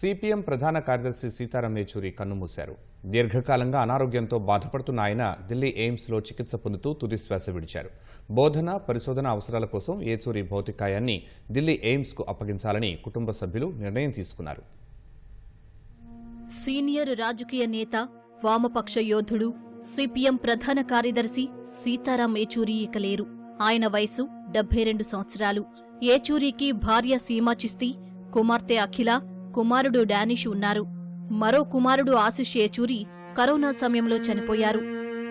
CPM ప్రధాన కార్యదర్శి సీతారాం యేచూరి కన్నుమూశారు. దీర్ఘకాలంగా అనారోగ్యంతో బాధపడుతున్న ఆయన ఢిల్లీ ఎయిమ్స్లో చికిత్స పొందుతూ తుదిశ్వాస విడిచారు. బోధన పరిశోధన అవసరాల కోసం ఏచూరి భౌతికాయాన్ని ఢిల్లీ ఎయిమ్స్కు అప్పగించాలని కుటుంబ సభ్యులు నిర్ణయం తీసుకున్నారు. సీనియర్ రాజకీయ నేత వామపక్ష యోధుడు సిపిఎం ప్రధాన కార్యదర్శి సీతారాం ఏచూరి ఇక లేరు. ఆయన వయసు డెబ్బై రెండు సంవత్సరాలు. ఏచూరికి భార్య సీమా చిస్తి కుమార్తె అఖిల కుమారుడు డానిష్ ఉన్నారు. మరో కుమారుడు ఆశిష్ ఏచూరి కరోనా సమయంలో చనిపోయారు.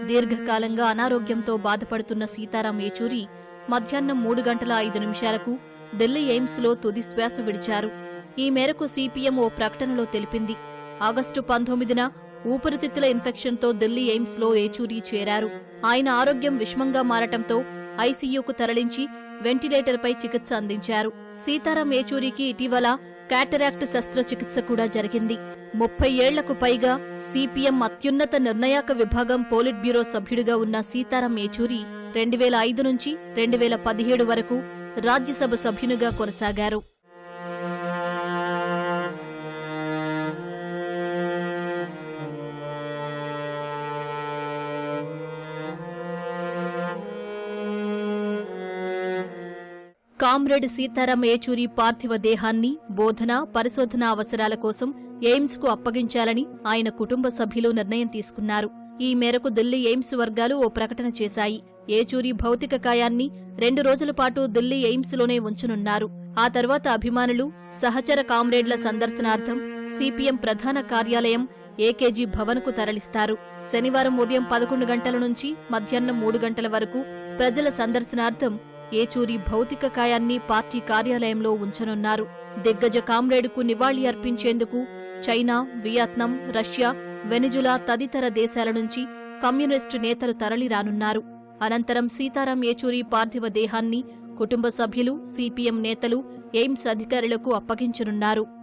దీర్ఘకాలంగా అనారోగ్యంతో బాధపడుతున్న సీతారాం ఏచూరి మధ్యాహ్నం మూడు గంటల ఐదు నిమిషాలకు ఢిల్లీ ఎయిమ్స్లో తుది శ్వాస విడిచారు. ఈ మేరకు సిపిఎం ఓ ప్రకటనలో తెలిపింది. ఆగస్టు పంతొమ్మిదిన ఊపిరితిత్తుల ఇన్ఫెక్షన్తో ఢిల్లీ ఎయిమ్స్లో ఏచూరి చేరారు. ఆయన ఆరోగ్యం విషమంగా మారటంతో ఐసీయూకు తరలించి వెంటిలేటర్పై చికిత్స అందించారు. సీతారాం ఏచూరికి ఇటీవల క్యాటరాక్ట్ శస్త్రచికిత్స కూడా జరిగింది. ముప్పై ఏళ్ళకు పైగా సిపిఎం అత్యున్నత నిర్ణయాక విభాగం పోలిట్ బ్యూరో సభ్యుడిగా ఉన్న సీతారాం ఏచూరి రెండు వేల ఐదు నుంచి రెండు వేల పదిహేడు వరకు రాజ్యసభ సభ్యునిగా కొనసాగారు. కామ్రేడ్ సీతారాం ఏచూరి పార్థివ దేహాన్ని బోధన పరిశోధన అవసరాల కోసం ఎయిమ్స్కు అప్పగించాలని ఆయన కుటుంబ సభ్యులు నిర్ణయం తీసుకున్నారు. ఈ మేరకు ఢిల్లీ ఎయిమ్స్ వర్గాలు ఓ ప్రకటన చేశాయి. ఏచూరి భౌతిక కాయాన్ని రెండు రోజుల పాటు ఢిల్లీ ఎయిమ్స్లోనే ఉంచనున్నారు. ఆ తర్వాత అభిమానులు సహచర కామ్రేడ్ల సందర్శనార్థం సిపిఎం ప్రధాన కార్యాలయం ఏకేజీ భవన్కు తరలిస్తారు. శనివారం ఉదయం పదకొండు గంటల నుంచి మధ్యాహ్నం మూడు గంటల వరకు ప్రజల సందర్శనార్థం ఏచూరి భౌతిక కాయాన్ని పార్టీ కార్యాలయంలో ఉంచనున్నారు. దిగ్గజ కామ్రేడుకు నివాళి అర్పించేందుకు చైనా వియత్నాం రష్యా వెనిజులా తదితర దేశాల నుంచి కమ్యూనిస్టు నేతలు తరలిరానున్నారు. అనంతరం సీతారాం ఏచూరి పార్థివ దేహాన్ని కుటుంబ సభ్యులు సిపిఎం నేతలు ఎయిమ్స్ అధికారులకు అప్పగించనున్నారు.